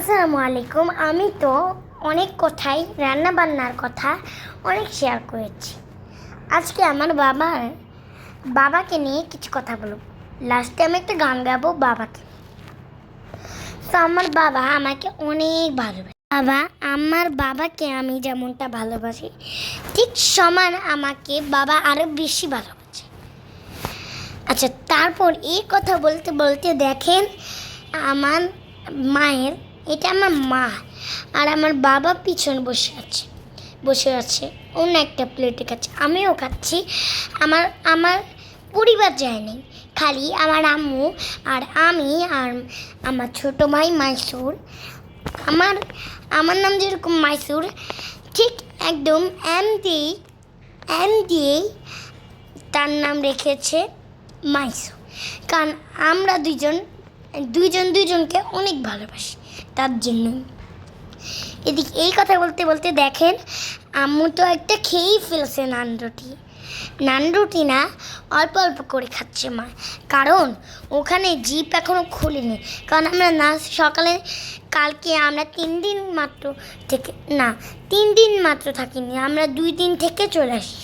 আসসালামু আলাইকুম। আমি তো অনেক কথাই রান্না বান্নার কথা অনেক শেয়ার করেছি। আজকে আমার বাবার, বাবাকে নিয়ে কিছু কথা বলব। লাস্টে আমি একটা গান গাবো বাবাকে তো আমার বাবা আমাকে অনেক ভালোবাসে। বাবা, আমার বাবাকে আমি যেমনটা ভালোবাসি, ঠিক সমান আমাকে বাবা আরও বেশি ভালোবাসে। আচ্ছা তারপর এই কথা বলতে বলতে দেখেন, আমার মায়ের এটা আমার মা আর আমার বাবা পিছন বসে আছে বসে আছে। অন্য একটা প্লেটে খাচ্ছে আমিও খাচ্ছি। আমার আমার পরিবার যায়নি খালি আমার আম্মু আর আমি আর আমার ছোট ভাই মাইসুর। আমার আমার নাম যেরকম মাইসুর, ঠিক একদম এম দিয়ে এম দিয়েই তার নাম রেখেছে মাইসু কারণ আমরা দুইজন দুইজন দুইজনকে অনেক ভালোবাসি। তার জন্য। এদিকে, এই কথা বলতে বলতে দেখেন, আম্মু তো একটা খেয়েই ফেলছে নান রুটি নান রুটি না, অল্প অল্প করে খাচ্ছে মা। কারণ ওখানে জিপ এখনও খুলিনি। কারণ আমরা না, সকালে কালকে আমরা তিন দিন মাত্র থেকে, না, তিন দিন মাত্র থাকিনি, আমরা দুই দিন থেকে চলে আসি।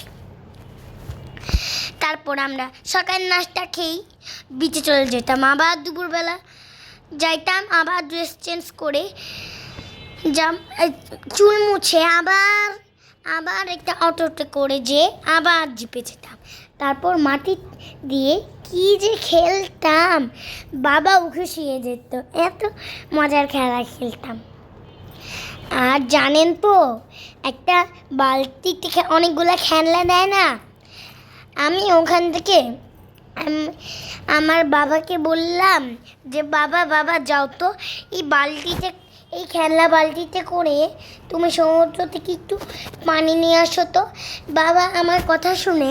তারপর আমরা সকালের নাস্তা খেয়েই বিচে চলে যেতাম। আবার দুপুরবেলা যাইতাম, আবার ড্রেস চেঞ্জ করে এই চুল মুছে আবার আবার একটা অটোতে করে যে আবার জিপে যেতাম। তারপর মাটি দিয়ে কি যে খেলতাম, বাবা উঠে শুয়ে যেত। এত মজার খেলা খেলতাম। আর জানেন তো, একটা বালতি থেকে অনেকগুলো খেলনা দেয় না? আমি ওখান থেকে আমার বাবাকে বললাম যে, বাবা বাবা, যাও তো, এই বালতিতে, এই খেলনা বালতিতে করে তুমি সমুদ্র থেকে একটু পানি নিয়ে আসো তো। বাবা আমার কথা শুনে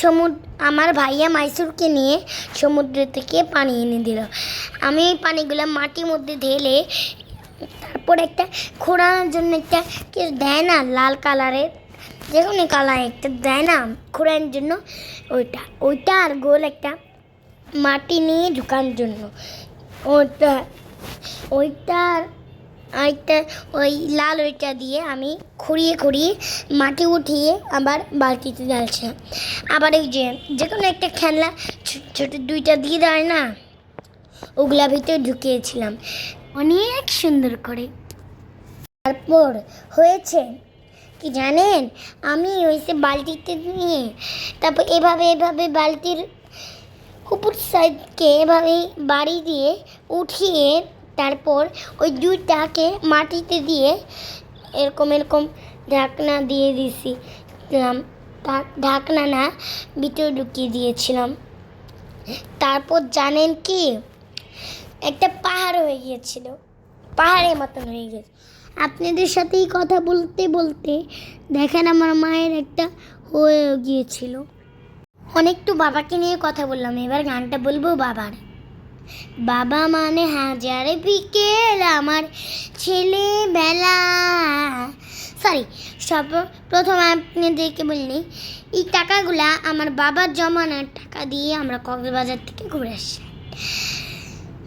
সমুদ্র আমার ভাইয়া মাইসুরকে নিয়ে সমুদ্র থেকে পানি এনে দিল। আমি এই পানিগুলো মাটির মধ্যে ঢেলে তারপর একটা খোঁড়ানোর জন্য একটা কি দেয় না, লাল কালারের যে কোনো কালার একটা দেয় না খোঁড়ানোর জন্য ওইটা। ওইটা আর গোল একটা মাটি নিয়ে ঢুকানোর জন্য। ওইটা ওইটার ওইটা ওই লাল ওইটা দিয়ে আমি খুঁড়িয়ে খুঁড়িয়ে মাটি উঠিয়ে আবার বালতিতে ঢালছিলাম আবার ওই যে যে কোনো একটা খেলনা ছোটো দুইটা দিয়ে দেয় না, ওগুলা ভিতরে ঢুকিয়েছিলাম। অনেক সুন্দর করে। তারপর হয়েছে কি জানেন? আমি ওই সে বালতিতে নিয়ে, তারপর এভাবে এভাবে বালতির উপর সাইডকে এভাবে বাড়ি দিয়ে উঠিয়ে, তারপর ওই দুইটাকে মাটিতে দিয়ে এরকম এরকম ঢাকনা দিয়ে ঢাক- ঢাকনা না, ভিতরে ঢুকিয়ে দিয়েছিলাম। তারপর জানেন কি? একটা পাহাড় হয়ে গিয়েছিল। পাহাড়ের মতন হয়ে গেছে আপনাদের সাথেই কথা বলতে বলতে দেখেন আমার মায়ের একটা হয়ে গিয়েছিল। অনেক তো বাবাকে নিয়ে কথা বললাম, এবার গানটা বলব বাবার। বাবা মানে হাজারে বিকেল আমার ছেলেবেলা। সরি সব প্রথম আপনাদেরকে বলিনি এই টাকাগুলা আমার বাবার জমানোর টাকা দিয়ে আমরা কক্সবাজার থেকে ঘুরে আসি।